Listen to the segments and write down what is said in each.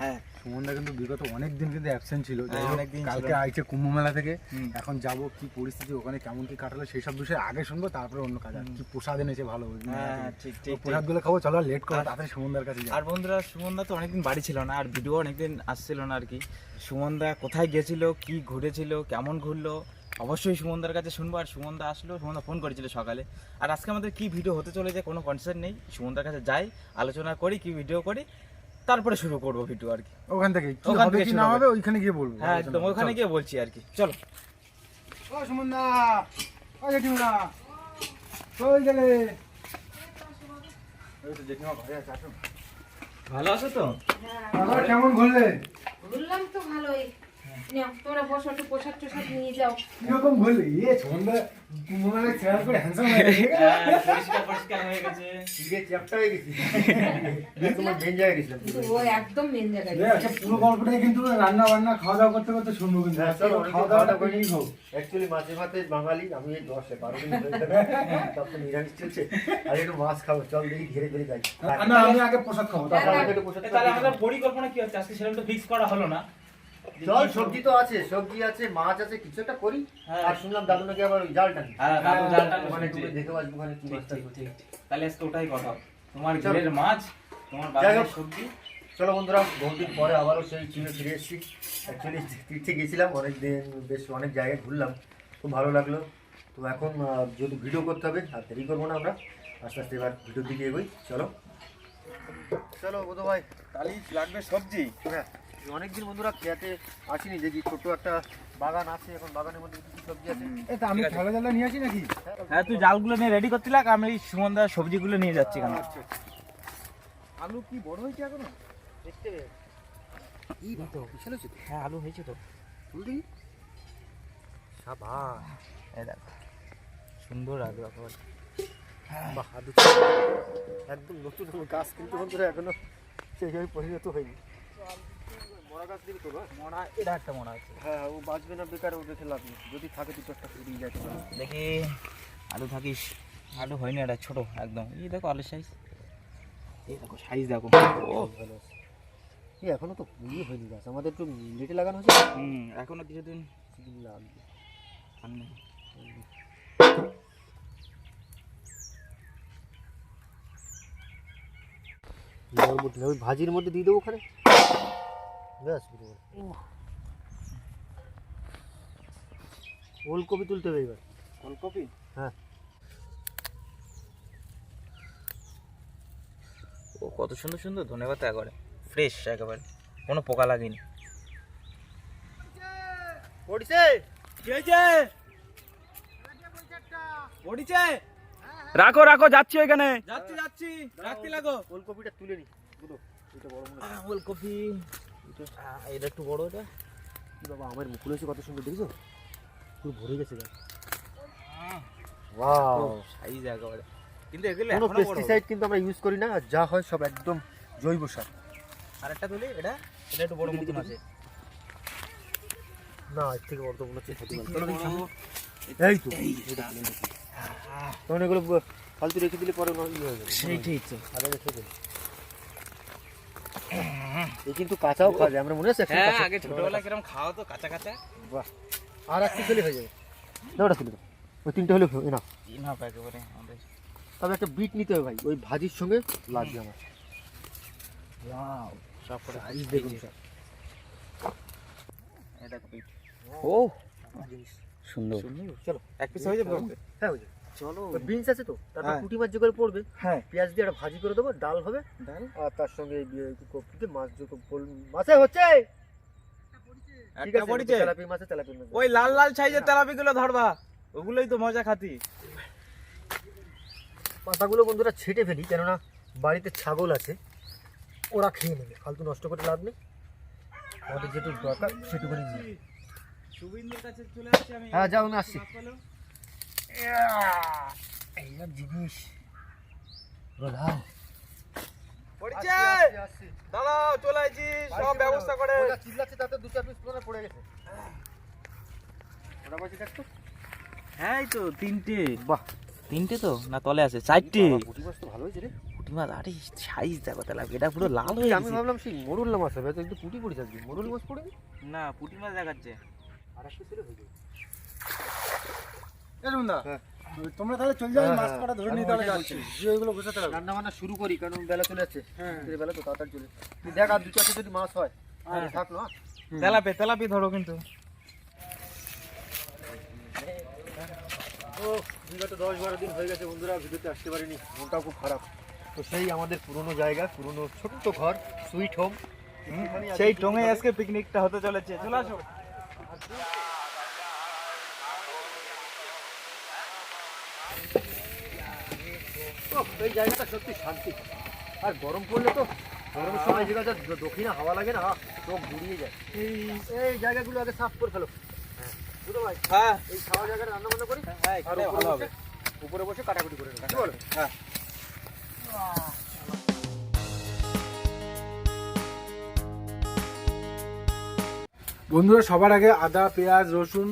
হ্যাঁ। সুমনদা কিন্তু বিগত অনেক দিন কিন্তু অ্যাবসেন্ট ছিল। অনেকদিন। কালকে আইছে কুম্ভ মেলা থেকে এখন যাব কি পরিস্থিতি ওখানে কেমন কি কাটালো সেই সব বিষয়ে আগে শুনব তারপরে অন্য কাজ। কি প্রসাদ এনেছে ভালো হ্যাঁ ঠিক ঠিক ঠিক। প্রসাদগুলো খাব চলো লেট করো তাড়াতাড়ি সুমনদার কাছে আর বন্ধুরা সুমনদা তো অনেকদিন বাড়ি ছিল না আর ভিডিও অনেকদিন আসছিল না আর কি। সুমনদা কোথায় গেছিল কি ঘুরেছিল কেমন ঘুরলো অবশ্যই সুমনদার কাছে শুনব। আর সুমনদা আসলো সুমনদা ফোন করেছিল সকালে। আর আজকে আমাদের কি ভিডিও হতে চলেছে কোনো কনসার্ন নেই। সুমনদার কাছে যাই আলোচনা করি কি ভিডিও করি তারপরে শুরু করব ভিডিও আর কি। ওখান থেকে কি ওখান হবে থেকে কি না হবে। ওইখানে গিয়ে বলব। হ্যাঁ একদম ওখানে গিয়ে বলছি আর কি। চলো। ও সুমনদা ও জেঠিমা কই গেলে। ওই তো জেঠিমা ঘরে আছে আসো ভালো আছো তো? কেমন ঘুরলে? ঘুরলাম তো ভালোই। নাও তোমরা বসো একটু পোশাক টোশাক নিয়ে যাও। কীরকম ঘুরলে ইয়ে সুমনদা কুম্ভ মেলায় চেয়ার করে হ্যান্ডসাম হয়ে গেছে। পরিষ্কার পরিষ্কার হয়ে গেছে। চ্যাপ্টা হয়ে গেছি। তোমার মেন জায়গায় গেছিলাম। ও একদম মেন জায়গায় আচ্ছা পুরো গল্পটাই কিন্তু রান্না বান্না খাওয়া দাওয়া করতে করতে শুনব কিন্তু। হ্যাঁ, চলো, অনেকদিন খাওয়া দাওয়াটা করে নিই খাও অ্যাকচুয়ালি মাঝে মাঝে বাঙালি আমি এই দশে বারো দিন সব তো নিরামিষ চলছে। আর একটু মাছ খাব। চল দেখি ধীরে ধীরে যাই। না আমি আগে পোশাক খাব তাহলে আমাদের পরিকল্পনা কি হচ্ছে? আজকে সেরকম তো ফিক্স করা হলো না। চল সবজি তো আছে সবজি আছে মাছ আছে কিছু একটা করি। হ্যাঁ। আর শুনলাম দাদু নাকি আবার ওই জাল হ্যাঁ দাদু জালটা ওখানে দেখে আসব ওখানে কি মাছটা ঠিক, ঠিক, ঠিক। তাহলে আজকে ওটাই কথা। তোমার। ঘিরের মাছ তোমার সবজি। চলো বন্ধুরা বহুদিন পরে আবারও সেই চিনে ফিরে এসেছি। অ্যাকচুয়ালি তীর্থে গেছিলাম অনেক দিন বেশ অনেক জায়গায় ঘুরলাম। খুব ভালো লাগল। তো এখন যেহেতু ভিডিও করতে হবে আর দেরি করব না আমরা আস্তে আস্তে এবার ভিডিওর দিকে এগোই। চলো। চলো বোধ ভাই তাহলে লাগবে সবজি? হ্যাঁ। অনেকদিন বন্ধুরা খেয়াতে আসিনি দেখি ছোট একটা বাগান আছে এখন বাগানের মধ্যে কি কি সবজি আছে। এ তা আমি। থালা জালা নিয়ে আসি নাকি? হ্যাঁ তুই জালগুলো নিয়ে রেডি করতে লাগ আমি সুমনদার সবজিগুলো নিয়ে যাচ্ছি কেন আলু কি বড় হয়েছে এখনও? দেখতে এই তো বিশাল হচ্ছে হ্যাঁ আলু হয়েছে তো। ফুল দেখি। সাবাস। এই দেখ সুন্দর আলু একেবারে। বাহ আলু। একদম নতুন নতুন গাছ কিন্তু বন্ধুরা এখনও সেইভাবে পরিণত হয়নি। বড় গাছ দিবি তো না মরা এটা একটা মরা আছে হ্যাঁ ও বাঁচবে না বেকার ও দেখে লাভ নেই। যদি থাকে দুটো একটা ফুরিয়ে যায় তো দেখি আলু থাকিস? আলু হয়নি এটা ছোট একদম। এই দেখো আলুর সাইজ এই দেখো সাইজ দেখো। ভালো এই এখনও তো ইয়ে হয়নি গাছ। আমাদের একটু লেটে লাগানো হচ্ছে হুম এখনও কিছুদিন লাগবে ভাজির মধ্যে দিয়ে দেবো ওখানে? ব্যাস ওলকপি তুলতে হবে এবার। ফুলকপি হ্যাঁ। ও কত সুন্দর সুন্দর ধন্যবাদ একেবারে ফ্রেশ একেবারে কোনো পোকা লাগেনি। পড়ছে? কি পড়িছে? রাখো রাখো যাচ্ছি ওইখানে যাচ্ছি যাচ্ছি রাখতে লাগো। ওলকপিটা তুলে নি বুঝো এটা বড় মনে ফুলকপি এটা একটু বড় এটা। বাবা আমার মুকুল হয়েছে কত সুন্দর দেখছ? পুরো ভরে গেছে গাছ ওয়াও। সাইজ একেবারে। কিন্তু এগুলো কোনো পেস্টিসাইড কিন্তু আমরা ইউজ করি না যা হয় সব একদম জৈব সার। তুলি এটা? এটা একটু বড় মতন আছে। না এর থেকে বড় তো মনে হচ্ছে। এই তো। তখন এগুলো ফালতু রেখে দিলে পরে হয়ে যাবে। আগে রেখে দেবে এই কিন্তু কাঁচাও খাওয়া যায় আমরা মনে আছে হ্যাঁ আগে ছোটবেলায় কিরম খাওয়া তো কাঁচা কাঁচা বাহ আর দিলে হয়ে যাবে। না ওটা তুলে দাও। ওই তিনটে হলে না একেবারে আমাদের। তবে একটা বিট নিতে হবে ভাই ওই ভাজির সঙ্গে লাগবে আমার। সব করে দেখুন এটা ও সুন্দর। চলো। এক পিস হয়ে যাবে হ্যাঁ হয়ে যাবে। চলো। বিনস আছে তো? তারপর হ্যাঁ। পুঁটি মাছ যে করে পড়বে হ্যাঁ। পেঁয়াজ দিয়ে একটা ভাজি করে দেবো ডাল হবে। ডাল। আর তার সঙ্গে কপিতে মাছ যত পড়- মাছে হচ্ছে? একটা পড়িছে? তেলাপি মাছে তেলাপি মাছ। ওই লাল লাল সাইজের তেলাপি গুলো ধরবা। ওগুলোই তো মজা খাতি। পাতাগুলো বন্ধুরা ছেটে ফেলি কেননা বাড়িতে ছাগল আছে ওরা খেয়ে নেবে। ফালতু নষ্ট করে লাভ নেই। আমাদের যেটুকু দরকার সেটুকুনি নিয়ে শুভিন্দের কাছে চলে আসছি আমি। হ্যাঁ যাও আমি আসছি। এইসব জিনিস। প্রধান। দাঁড়াও চলে আইছি। সব ব্যবস্থা করে। চিল্লাচ্ছে তাতে দু চার পিস পড়ে গেছে। ওটা বলছি কাজ তো। হ্যাঁ এই তো তিনটে। বাহ তিনটে তো? না তলে আছে। চারটে। পুঁটি মাছ তো ভালো হয়েছে রে। পুঁটি মাছ আরে সাইজ দেখো এটা পুরো লাল হয়ে আমি ভাবলাম সেই মোরুল মাছ হবে তো একটু পুটি পড়েছে আজকে মোরুল মাছ পড়েনি না পুঁটি মাছ দেখাচ্ছে। আর একটু ছিল হয়ে হ্যাঁ। তোমরা তাহলে চলে যাও হ্যাঁ, মাছ হ্যাঁ। কাটা ধরে নিয়ে তাহলে যাচ্ছি। ওইগুলো গোছাতে হবে রান্না বান্না শুরু করি কারণ বেলা চলে যাচ্ছে হ্যাঁ। বেলা তো তাড়াতাড়ি চলে তুই দেখ আর দু চারটে যদি মাছ হয়। থাক না। তেলাপি তেলাপি ধরো কিন্তু। ও বিগত দশ বারো দিন হয়ে গেছে বন্ধুরা ভিডিওতে আসতে পারিনি। মনটাও খুব খারাপ। তো সেই আমাদের পুরনো জায়গা পুরনো ছোট্ট ঘর সুইট হোম। সেই টঙে আজকে পিকনিকটা হতে চলেছে। চলে আসো। এই জায়গাটা সত্যি শান্তি। আর গরম পড়লে তো গরমের সময় যে গাছ দক্ষিণে হাওয়া লাগে না চোখ ঘুরিয়ে যায়। এই এই জায়গাগুলো আগে সাফ করে ফেলো। হ্যাঁ ভাই হ্যাঁ। এই খাওয়া জায়গাটা রান্না বান্না করি? হ্যাঁ এখানে ভালো হবে। উপরে বসে কাটাকুটি করে কি বলো? হ্যাঁ। বন্ধুরা সবার আগে আদা পেঁয়াজ রসুন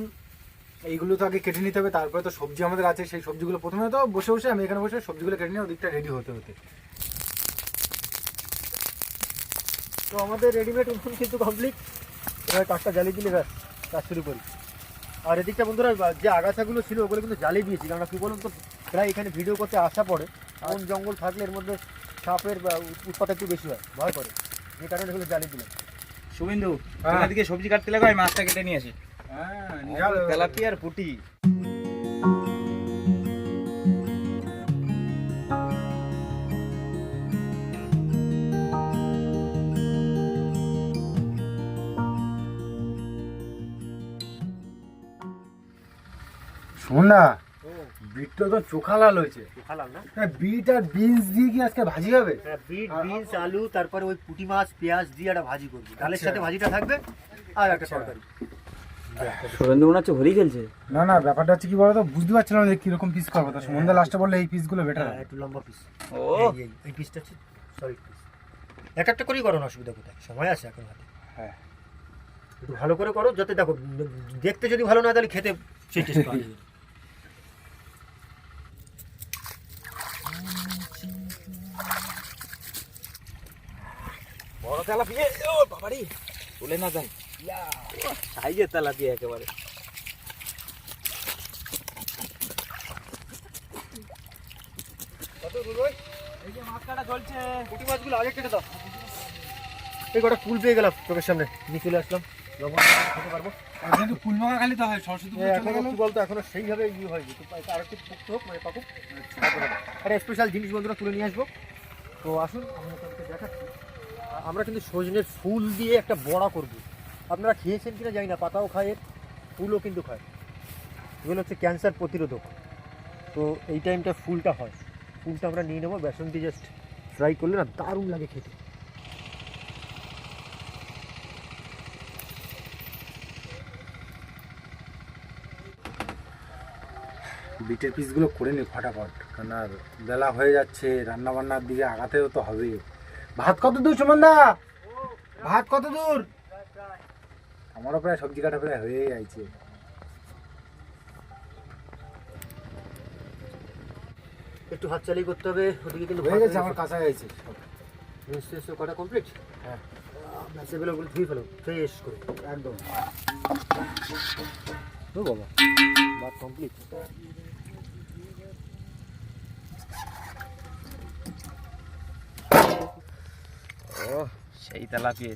এইগুলো তো আগে কেটে নিতে হবে তারপরে তো সবজি আমাদের আছে সেই সবজিগুলো প্রথমে তো বসে বসে আমি এখানে বসে সবজিগুলো কেটে নিয়ে ওদিকটা রেডি হতে হতে। তো আমাদের রেডিমেড উনুন কিন্তু কমপ্লিট এবার কাঠটা জ্বালিয়ে দিলে ব্যাস কাজ শুরু করি। আর এদিকটা বন্ধুরা যে আগাছাগুলো ছিল ওগুলো কিন্তু জ্বালিয়ে দিয়েছি কারণ কি বলুন তো প্রায় এখানে ভিডিও করতে আসা পড়ে। বন জঙ্গল থাকলে এর মধ্যে সাপের বা উৎপাত একটু বেশি হয় ভয় করে। যে কারণে এগুলো জ্বালিয়ে দিলাম। শুভেন্দু হ্যাঁ। দিকে সবজি কাটতে লাগো আমি মাছটা কেটে নিয়ে আসি। তেলাপি আর পুটি শোন না বিটটা তো চোখা লাল হয়েছে। খালাম না? হ্যাঁ, বিট আর বিনস দিয়ে কি আজকে ভাজি হবে? হ্যাঁ বিট বিনস আলু তারপরে ওই পুঁটি মাছ পেঁয়াজ দিয়ে একটা ভাজি করবি। ডালের আচ্ছা। সাথে ভাজিটা থাকবে আর একটা আচ্ছা। তরকারি। মনে হচ্ছে হোলি খেলছে। না না ব্যাপারটা হচ্ছে কি বলতো? বুঝতে পারছিলাম যে কীরকম পিস করব তো সুমন্দা লাস্টে বললে এই পিসগুলো বেটার হ্যাঁ একটু লম্বা পিস ও। এই পিসটা হচ্ছে সলিড পিস এক একটা করেই করো না অসুবিধা কোথায়? সময় আছে এখন হাতে। হ্যাঁ। একটু ভালো করে করো যাতে দেখো দেখতে যদি ভালো না তাহলে খেতে সেই টেস্ট পাওয়া যাবে। না। বড় তেলাপিয়া ও বাবারি তুলে না যায় সাইজের তেলাপিয়া একেবারে। এই কাটা ফুল পেয়ে গেলাম চোখের সামনে। নিয়ে চলে আসলাম। লবণ দিয়ে খেতে পারব। খালি তো হয় সরস্বতী এখনও। কি বলতো এখনও সেইভাবে ইয়ে হয়নি। তো আর একটু পুক্ত হোক মানে পাকুক। একটা স্পেশাল জিনিস বন্ধুরা তুলে নিয়ে আসব। তো আসুন আমি আপনাদেরকে দেখাচ্ছি। আমরা কিন্তু সজনের ফুল দিয়ে একটা বড়া করব। আপনারা খেয়েছেন কিনা জানি না পাতাও খায় এর, ফুলও কিন্তু খায়। এগুলো হচ্ছে ক্যান্সার প্রতিরোধক। তো এই টাইমটা ফুলটা হয়। ফুলটা আমরা নিয়ে নেব বেসন দিয়ে জাস্ট ফ্রাই করলে না দারুণ লাগে খেতে। বিটের পিসগুলো করে নি ফটাফট কারণ আর বেলা হয়ে যাচ্ছে রান্না বান্নার দিকে আগাতেও তো হবে ভাত কত দূর সুমন্দা? ভাত কত দূর? আমারও প্রায় সবজি কাটা প্রায় হয়ে যাচ্ছে একটু হাত চালিয়ে করতে হবে ওদিকে কিন্তু হয়ে গেছে আমার কাঁচা গেছে সব। মিক্সড কটা কমপ্লিট হ্যাঁ। সেগুলো ধুয়ে ফেলো ফ্রেশ করে। একদম। ও বাবা ভাত কমপ্লিট ও সেই তেলাপিয়া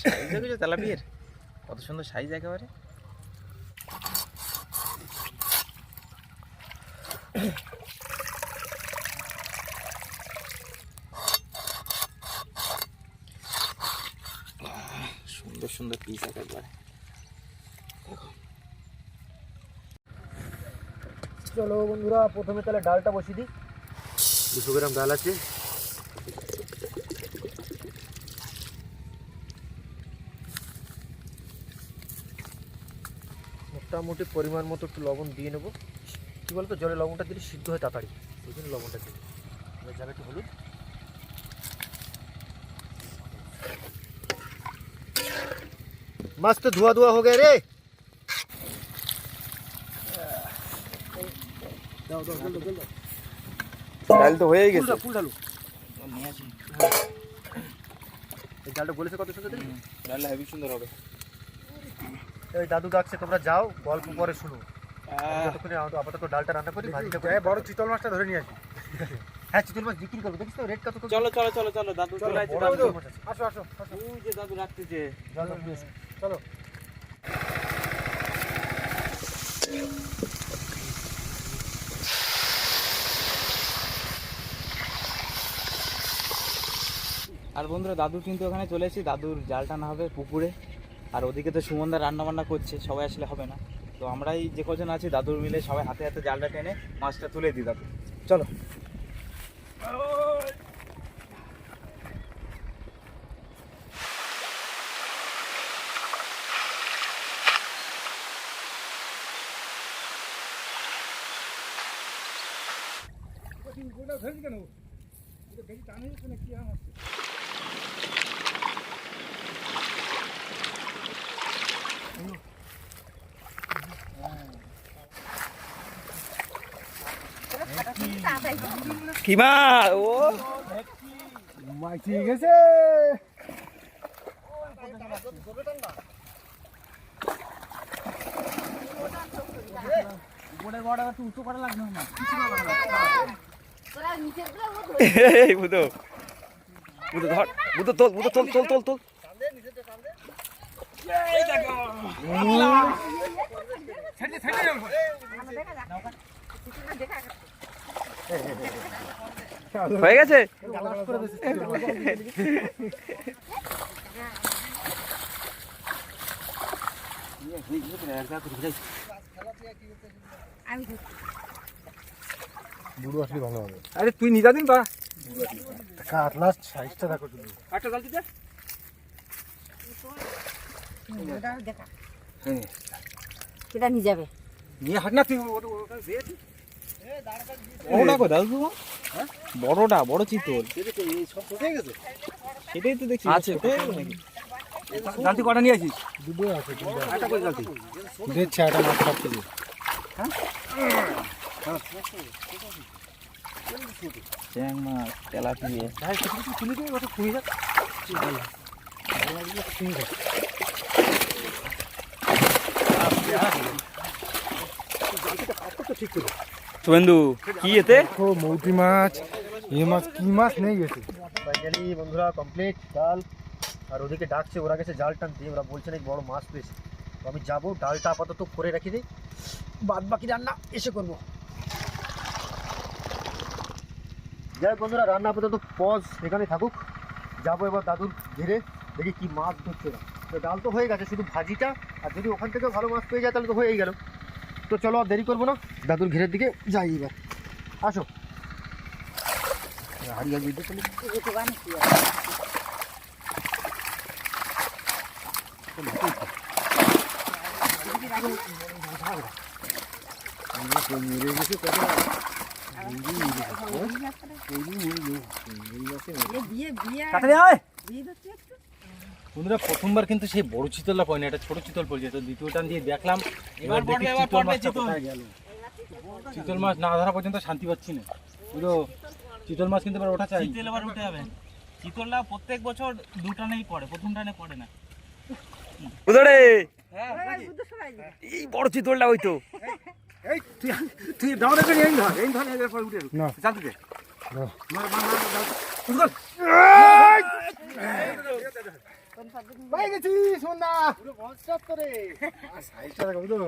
সাইজ দেখেছ তেলাপিয়ার। কত সুন্দর সাইজ একেবারে। সুন্দর সুন্দর পিস একেবারে। চলো বন্ধুরা প্রথমে তাহলে ডালটা বসিয়ে দিই। দুশো গ্রাম ডাল আছে। মোটামুটি পরিমাণ মতো একটু লবণ দিয়ে নেব। কী বলতো জলে লবণটা দিলে সিদ্ধ হয় তাড়াতাড়ি। ওই জন্য লবণটা দিই এবার যাবে একটু হলুদ। মাছ তো ধোয়া ধোয়া হয়ে গে রে। দাও দাও জল দাও জল দাও। ডাল তো হয়েই গেছে। ফুল ঢালু। এই ডালটা বলেছে কত সুন্দর ডালটা হেভি সুন্দর হবে। ওই দাদু ডাকছে তোমরা যাও গল্প পরে শুনো। ততক্ষণে আপাতত- ডালটা রান্না করি ভাজিটা করে। বড় চিতল মাছটা ধরে নিয়ে আসি। হ্যাঁ চিতল মাছ বিক্রি করব দেখিস তো রেট কত? চলো চলো চলো চলো দাদু চলে। আসো আসো আসো ওই যে দাদু রাখতেছে। চলো। আর বন্ধুরা দাদু কিন্তু ওখানে চলে এসেছি। দাদুর জাল টানা হবে পুকুরে। আর ওদিকে তো সুমনদা রান্নাবান্না করছে, সবাই আসলে হবে না। তো আমরাই যে কজন আছি, দাদুর মিলে সবাই হাতে হাতে জালটা টেনে মাছটা তুলে দিই দাদু। চলো। কি মা ও। মাছ গেছে। ও ধরে এই বুধো। বুধো ধর। বুধো তোল বুধো তোল তোল তোল তোল। হয়ে গেছে? বুড়ো আসলে ভালো হবে। আরে তুই নিজা দিন বা। কাতলার সাইজটা দেখো শুধু একটা জল দিতে। সেটা নিয়ে যাবে। নিয়ে হাট না তুই বড়টা কো দাদু? তোমার বড়টা বড় চিতল। সেটাই তো দেখছি। আছে। জালতি কটা নিয়ে আসিস? দুটো আছে একটা মাছ খাচ্ছে যে চ্যাং মাছ তেলাপিয়া। তুলে দিয়ে ওটা খুঁড়ে যাক শুভেন্দু কি এতে? ও মৌটি মাছ এ মাছ কি মাছ নেই গেছে ফাইনালি বন্ধুরা কমপ্লিট ডাল। আর ওদিকে ডাকছে ওরা গেছে জাল টানতে। ওরা বলছে নাকি বড় মাছ পেয়েছে। তো আমি যাব ডালটা আপাতত করে রাখি দিই। বাদ বাকি রান্না এসে করব। যাই হোক বন্ধুরা রান্না আপাতত পজ এখানে থাকুক। যাব এবার দাদুর ঘিরে দেখি কি মাছ ধরছে তো ডাল তো হয়ে গেছে শুধু ভাজিটা। আর যদি ওখান থেকেও ভালো মাছ পেয়ে যায় তাহলে তো হয়েই গেল। তো চলো আর দেরি করব না দাদুর ঘিরের দিকে যাই এবার আসো হারিয়ে গিয়ে চলে একটু বানিয়েছি বিয়ে বিয়ে বিয়ে ধরছে একটু বন্ধুরা প্রথমবার কিন্তু সেই বড় চিতলটা পাইনি এটা ছোট চিতল পড়ছে তো দ্বিতীয় টান দিয়ে দেখলাম এবার দেখি চিতল মাছটা কোথায় গেল চিতল মাছ না ধরা পর্যন্ত শান্তি পাচ্ছি না পুরো চিতল মাছ কিন্তু এবার ওঠা চাই চিতল এবার উঠে যাবে চিতলটা প্রত্যেক বছর দু টানেই পড়ে প্রথম টানে পড়ে না ওই সবাই এই বড় চিতলটা হইতো এই তুই তুই দাও দেখে এই ধর এই ধর এরপর উঠে না জানতে দে পাই গেছি সোনা পুরো মনস্টার করে। সাইজটা দেখো বুঝলো?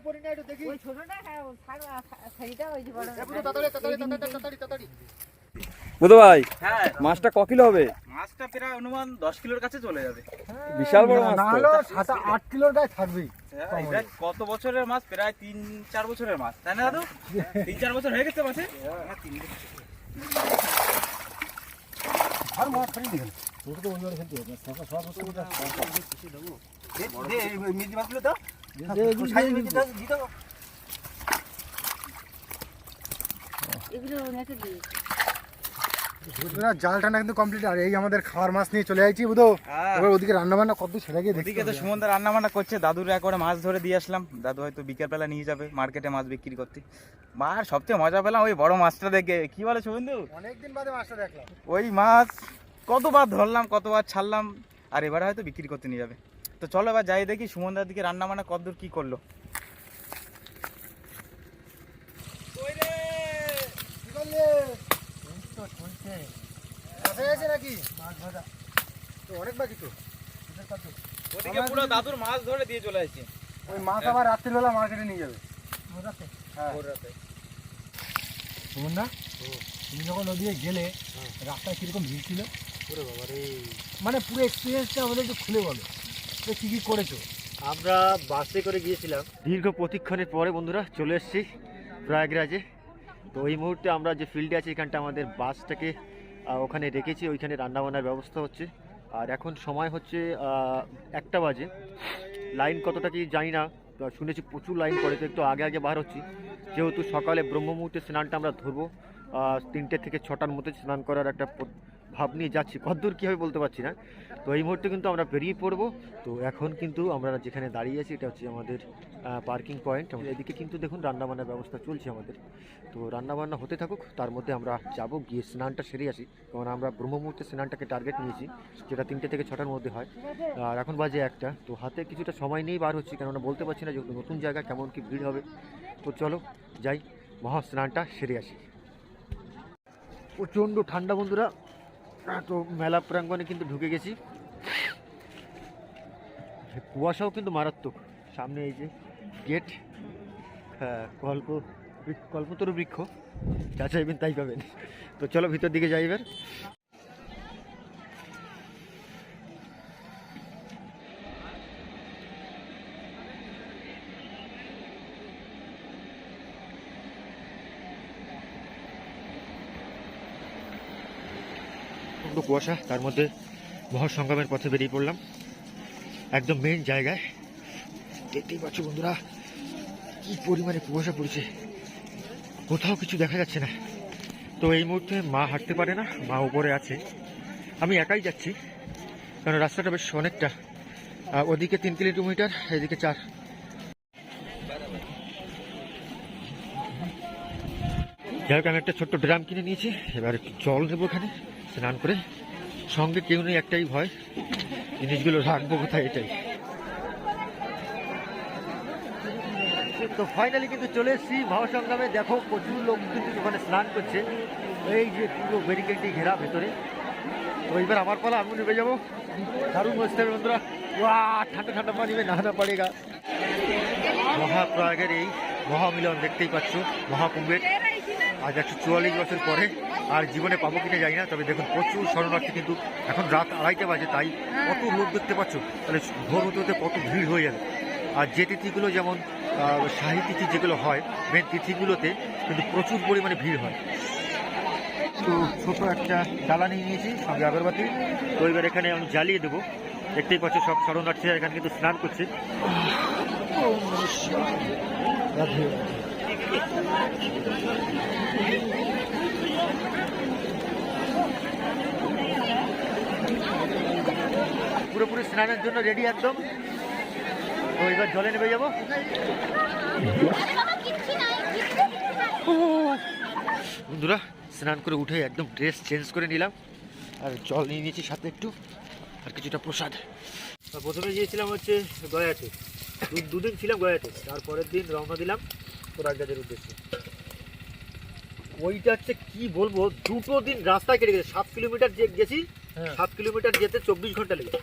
উপরে না একটু দেখি। ওই ছোটটা হ্যাঁ, ও ছাড়ো, আর শাড়িটা ওই যে বড় তাড়াতাড়ি তাড়াতাড়ি তাড়াতাড়ি তাড়াতাড়ি বুধ ভাই হ্যাঁ। মাছটা ক কিলো হবে? মাছটা প্রায় অনুমান দশ কিলোর কাছে চলে যাবে। বিশাল বড় মাছ না হলো সাত আট কিলোর গায়ে থাকবেই হ্যাঁ, কত বছরের মাছ? প্রায় তিন চার বছরের মাছ। তাই না দাদু? তিন চার বছর হয়ে গেছে মাছে আর মাছ ফেলে দিবেন। তোকে তো ওইভাবে ফেলতে হবে সব সব মিজি মাছগুলো তো এগুলো নেটে দিয়ে বন্ধুরা জাল টানা কিন্তু কমপ্লিট আর এই আমাদের খাওয়ার মাছ নিয়ে চলে যাচ্ছি বুধো। হ্যাঁ। এবার ওদিকে রান্না বান্না কত সেটা গিয়ে ওদিকে তো। সুমনদা রান্না বান্না করছে। দাদুর একবারে মাছ ধরে দিয়ে আসলাম। দাদু হয়তো বিকেলবেলা নিয়ে যাবে মার্কেটে মাছ বিক্রি করতে। আর সবচেয়ে মজা পেলাম ওই বড় মাছটা দেখে। কি বলে শুভেন্দু অনেকদিন বাদে মাছটা দেখলাম। ওই মাছ। কতবার ধরলাম কতবার ছাড়লাম আর এবারে হয়তো বিক্রি করতে নিয়ে যাবে। তো চলো এবার যাই দেখি সুমনদার দিকে রান্না বান্না কতদূর কি করল। কি করলে? কাছে আছে অনেক বাকি তো। ওদিকে পুরো দাদুর মাছ ধরে দিয়ে চলে আসছে। ওই মাছ আবার রাত্রিবেলা মার্কেটে নিয়ে যাবে। হ্যাঁ। সুমনদা তুমি যখন ওদিকে গেলে রাস্তায় কীরকম ভিড় ছিল? মানে পুরো এক্সপিরিয়েন্সটা আমাদের একটু খুলে বলো। কি কি করেছ? আমরা বাসে করে গিয়েছিলাম। দীর্ঘ প্রতীক্ষণের পরে বন্ধুরা চলে এসেছি প্রয়াগরাজে। তো এই মুহূর্তে আমরা যে ফিল্ডে আছি এখানটা আমাদের বাসটাকে ওখানে রেখেছি। ওইখানে রান্নাবান্নার ব্যবস্থা হচ্ছে। আর এখন সময় হচ্ছে একটা বাজে। লাইন কতটা কি জানি না। তো শুনেছি প্রচুর লাইন পড়ে তো একটু আগে আগে বার হচ্ছি। যেহেতু সকালে ব্রহ্ম মুহূর্তে স্নানটা আমরা ধরবো তিনটে থেকে ছটার মধ্যে স্নান করার একটা ভাব নিয়ে যাচ্ছি। কতদূর কী হবে বলতে পারছি না। তো এই মুহূর্তে কিন্তু আমরা বেরিয়ে পড়ব। তো এখন কিন্তু আমরা যেখানে দাঁড়িয়ে আছি, এটা হচ্ছে আমাদের পার্কিং পয়েন্ট এদিকে কিন্তু দেখুন রান্নাবান্নার ব্যবস্থা চলছে আমাদের। তো রান্নাবান্না হতে থাকুক, তার মধ্যে আমরা যাব, গিয়ে স্নানটা সেরে আসি। কারণ আমরা ব্রহ্ম মুহূর্তে স্নানটাকে টার্গেট নিয়েছি, যেটা তিনটে থেকে ছটার মধ্যে হয়। আর এখন বাজে একটা। তো হাতে কিছুটা সময় নেই বার হচ্ছে, কেননা বলতে পারছি না যে নতুন জায়গা, কেমন কি ভিড় হবে। তো চলো, যাই, মহা স্নানটা সেরে আসি। প্রচণ্ড ঠান্ডা বন্ধুরা। তো মেলা প্রাঙ্গণে কিন্তু ঢুকে গেছি। কুয়াশাও কিন্তু মারাত্মক। সামনে এই যে গেট কল্প কল্পতরু বৃক্ষ। যা চাইবেন তাই পাবেন। তো চলো ভিতর দিকে যাই কুয়াশা, তার মধ্যে মহাসংগ্রামের পথে বেরিয়ে পড়লাম। একদম মেন জায়গায়। দেখতেই পাচ্ছ বন্ধুরা, কি পরিমাণে কুয়াশা পড়েছে। কোথাও কিছু দেখা যাচ্ছে না। তো এই মুহূর্তে মা হাঁটতে পারে না, মা উপরে আছে। আমি একাই যাচ্ছি, কারণ রাস্তাটা বেশ অনেকটা। ওদিকে তিন কিলোমিটার, এদিকে চার। যাই হোক, আমি একটা ছোট্ট ড্রাম কিনে নিয়েছি। এবার জল নেব এখানে, স্নান করে। সঙ্গে কেউ নেই, একটাই ভয়। জিনিসগুলো রাখব কোথায় এটাই? তো ফাইনালি কিন্তু চলে এসেছি মহাসংগ্রামে। দেখো প্রচুর লোক কিন্তু ওখানে স্নান করছে। এই যে পুরো ব্যারিকেডটি ঘেরা ভেতরে। তো এবার আমার পালা আমি নেমে যাব। দারুণ বসতে হবে বন্ধুরা। ওয়া, ঠান্ডা ঠান্ডা পানি নাহানা পড়েগা। মহাপ্রয়াগের এই মহামিলন দেখতেই পাচ্ছ, মহাকুম্ভের। আজ একশো চুয়াল্লিশ বছর পরে আর জীবনে পাবো কিনা জানি না তবে দেখুন প্রচুর শরণার্থী কিন্তু এখন রাত আড়াইটে বাজে তাই কত লোক দেখতে পাচ্ছ? তাহলে ভোর হতে হতে কত ভিড় হয়ে যাবে। আর যে তিথিগুলো যেমন শাহী তিথি যেগুলো হয় মেন তিথিগুলোতে কিন্তু প্রচুর পরিমাণে ভিড় হয়। তো ছোট একটা জ্বালা নিয়ে নিয়েছি সঙ্গে আগরবাতি। তো এবার এখানে আমি জ্বালিয়ে দেবো। দেখতেই পাচ্ছ সব শরণার্থীরা এখানে কিন্তু স্নান করছে। রাধে। পুরোপুরি স্নানের জন্য রেডি একদম। তো এবার জলে নেমে যাব। বন্ধুরা, স্নান করে উঠে একদম ড্রেস চেঞ্জ করে নিলাম। আর জল নিয়ে নিয়েছি সাথে একটু, আর কিছুটা প্রসাদ। প্রথমে গিয়েছিলাম হচ্ছে গয়াতে। দুদিন ছিলাম গয়াতে। তারপরের দিন রওনা দিলাম প্রয়াগরাজের উদ্দেশ্যে। ওইটা হচ্ছে কি বলব, দুটো দিন রাস্তায় কেটে গেছে। সাত কিলোমিটার যে গেছি সাত কিলোমিটার যেতে চব্বিশ ঘণ্টা লেগেছে।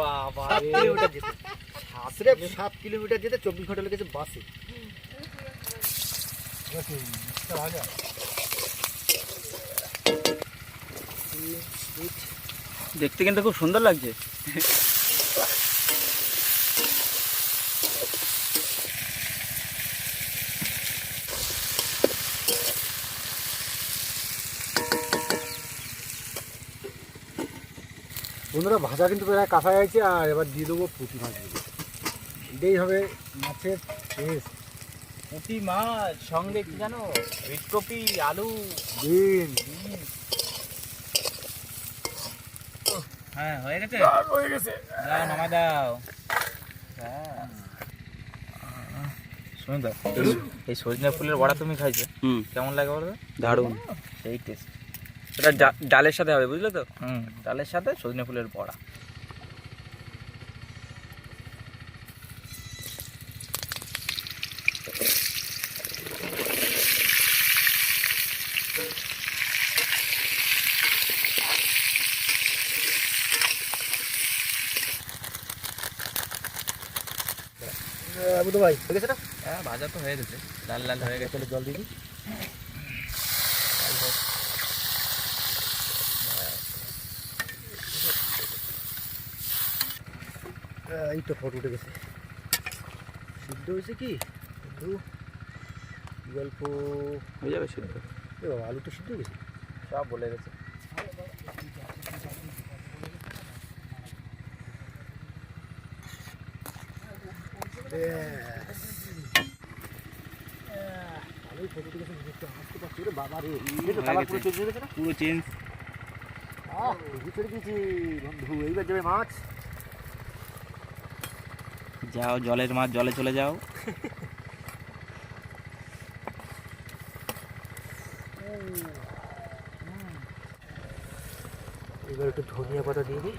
বাবা সাত কিলোমিটার যেতে। সাত কিলোমিটার যেতে চব্বিশ ঘণ্টা লেগেছে বাসে। দেখতে কিন্তু খুব সুন্দর লাগছে। বন্ধুরা ভাজা কিন্তু প্রায় কাঁচা গেছে আর এবার দিয়ে দেবো পুঁটি মাছগুলো এটাই হবে মাছের টেস্ট পুঁটি মাছ সঙ্গে কি জানো? ফুলকপি আলু। ডিম হ্যাঁ হয়ে গেছে? হয়ে গেছে। দাও নামা দাও। শুনুন এই সজনে ফুলের বড়া তুমি খাইছো? কেমন লাগে বলো? দারুণ। সেই টেস্ট এটা ডালের সাথে হবে বুঝলে তো? হুম। ডালের সাথে সজনে ফুলের বড়া। বুধ ভাই ঠিক আছে না? হ্যাঁ ভাজা তো হয়ে গেছে। লাল লাল হয়ে গেছে। জল দিবি এই তো ফটো উঠে গেছে। সিদ্ধ হয়েছে কি? কিন্তু গল্প? হয়ে যাবে সিদ্ধ। এ বাবা আলু তো সিদ্ধ হয়ে গেছে। সব বলে গেছে। পুরো চেঞ্জ ভিতরে গেছি বন্ধু এইবার যাবে মাছ। যাও জলের মাছ জলে চলে যাও। এবার একটু ধনিয়া পাতা দিয়ে দিই।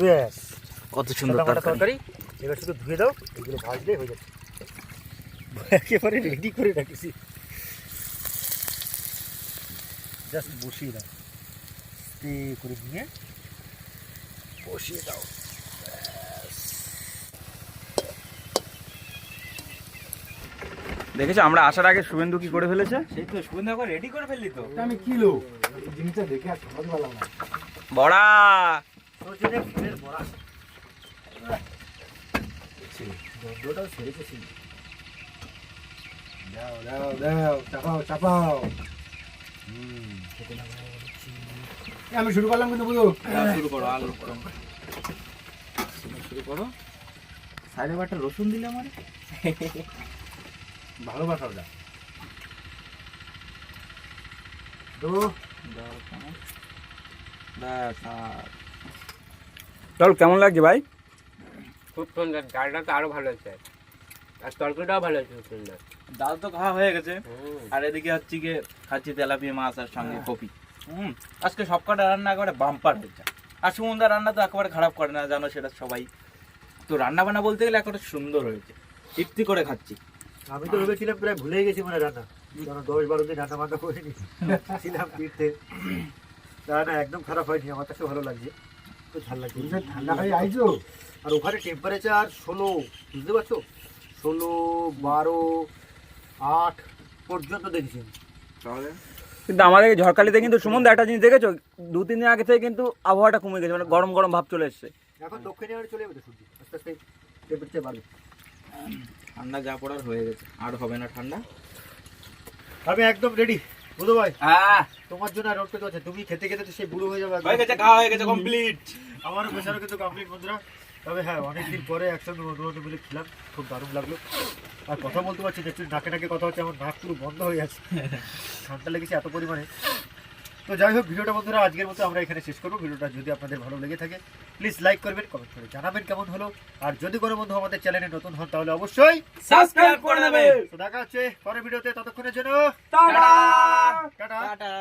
ব্যাস। কত সুন্দর তরকারি। এবার শুধু ধুয়ে দাও এগুলো ভাজলেই হয়ে যাচ্ছে একেবারে রেডি করে রাখিছি। জাস্ট বসিয়ে দাও। স্প্রে করে নিয়ে বসিয়ে দাও। দেখেছ আমরা আসার আগে শুভেন্দু কি করে ফেলেছে? সেই তো সুগন্ধা করে রেডি করে ফেললি তো। আমি কিলো জিনিসটা দেখে আর সহজ পেলাম না। বড়া! ফুলের বড়া। সেরেছে দাও দাও দাও চাপাও চাপাও। আমি শুরু করলাম কিন্তু বুঝো। দাও, শুরু করো আলু। শুরু করো। সাইডে একটা রসুন দিলে আমার? ভালোবাসা ওটা। তো চল কেমন লাগছে ভাই? খুব সুন্দর ডালটা তো আরও ভালো হচ্ছে আর তরকারিটাও ভালো হচ্ছে খুব সুন্দর। ডাল তো খাওয়া হয়ে গেছে। আর এদিকে হচ্ছে গিয়ে খাচ্ছি তেলাপিয়া মাছ আর সঙ্গে কপি। হুম। আজকে সব কটা রান্না একেবারে বাম্পার হয়েছে আর সুমন্দা রান্না তো একেবারে খারাপ করে না জানো সেটা সবাই। তো রান্না বান্না বলতে গেলে একেবারে সুন্দর হয়েছে। তৃপ্তি করে খাচ্ছি। আমি তো ভেবেছিলাম প্রায় ভুলেই গেছি মানে রান্না। কারণ দশ বারো দিন রান্না বান্না করিনি। ছিলাম তীর্থে তা না একদম খারাপ হয়নি। আমার কাছে ভালো লাগছে। তো ঝাল লাগছে। ঠান্ডা খাই আইছো। আর ওখানে টেম্পারেচার ষোলো বুঝতে পারছ? ষোলো বারো আট পর্যন্ত দেখেছি আমি। কিন্তু আমাদের এই ঝড়খালিতে কিন্তু সুমন একটা জিনিস দেখেছ? দু তিন দিন আগে থেকে কিন্তু আবহাওয়াটা কমে গেছে মানে গরম গরম ভাব চলে এসছে। এখন দক্ষিণে আর চলে যাবে তো সূর্য আস্তে আস্তে টেম্পারেচার বাড়বে। ঠান্ডা যা পড়ার হয়ে গেছে আর হবে না ঠান্ডা। আমি একদম রেডি বুধু ভাই হ্যাঁ। তোমার জন্য আর রোড পেতে হচ্ছে তুমি খেতে খেতে তো সেই বুড়ো হয়ে যাবে। হয়ে গেছে খাওয়া হয়ে গেছে কমপ্লিট আমারও প্রেশারও কিন্তু কমপ্লিট বন্ধুরা। তবে হ্যাঁ অনেকদিন পরে একসঙ্গে বন্ধু বান্ধব মিলে খেলাম খুব দারুণ লাগল। আর কথা বলতে পারছি না নাকে নাকে কথা হচ্ছে আমার নাক পুরো বন্ধ হয়ে যাচ্ছে ঠান্ডা লেগেছে এত পরিমাণে। তো যাই হোক ভিডিওটা বন্ধুরা আজকের মতো আমরা এখানে শেষ করব। ভিডিওটা যদি আপনাদের ভালো লেগে থাকে প্লিজ লাইক করবেন কমেন্ট করে জানাবেন কেমন হলো। আর যদি কোনো বন্ধু আমাদের চ্যানেলে নতুন হন তাহলে অবশ্যই সাবস্ক্রাইব করে দেবে। তো দেখা হচ্ছে পরের ভিডিওতে ততক্ষণের জন্য টাটা। টাটা।